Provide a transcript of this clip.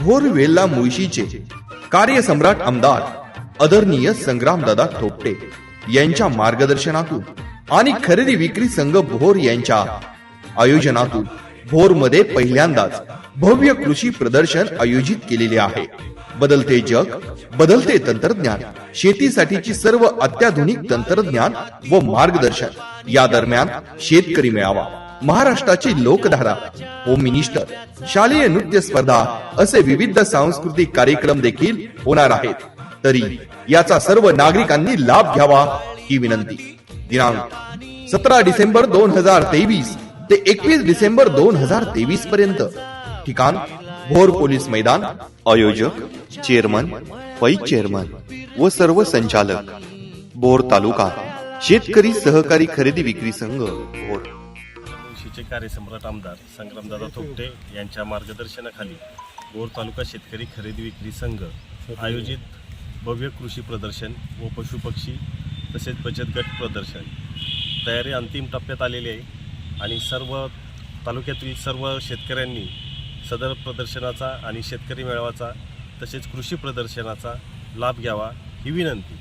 भोर वेल्ला मुळशीचे. कार्यसम्राट आमदार आदरणीय संग्रामदादा थोपटे यांच्या मार्गदर्शनातून आणि खरेदी विक्री संघ भोर यांच्या आयोजनातून भोरमध्ये पहिल्यांदाच भव्य कृषी प्रदर्शन आयोजित केलेले आहे. बदलते जग बदलते तंत्रज्ञान शेतीसाठीची सर्व अत्याधुनिक तंत्रज्ञान व मार्गदर्शन. या दरम्यान शेतकरी मेळावा. महाराष्ट्राची लोकधारा होम मिनिस्टर शालेय नृत्य स्पर्धा असे विविध सांस्कृतिक कार्यक्रम देखील होणार आहेत. तरी याचा सर्व नागरिकांनी लाभ घ्यावा ही विनंती. दिनांक सतरा डिसेंबर दोन हजार तेवीस ते एकवीस डिसेंबर दोन हजार तेवीस पर्यंत. ठिकाण भोर पोलीस मैदान आयोजक चेअरमन पै चेअरमन व सर्व संचालक. भोर तालुका शेतकरी सहकारी खरेदी विक्री संघ भोर. चे कार्यसम्राट आमदार संग्रामदादा थोपटे यांच्या मार्गदर्शनाखाली बोर तालुका शेतकरी खरेदी विक्री संघ आयोजित भव्य कृषी प्रदर्शन व पशुपक्षी तसेच बचत गट प्रदर्शन. तयारी अंतिम टप्प्यात आलेली आहे आणि सर्व तालुक्यातील सर्व शेतकऱ्यांनी सदर प्रदर्शनाचा आणि शेतकरी मेळाव्याचा तसेच कृषी प्रदर्शनाचा लाभ घ्यावा ही विनंती.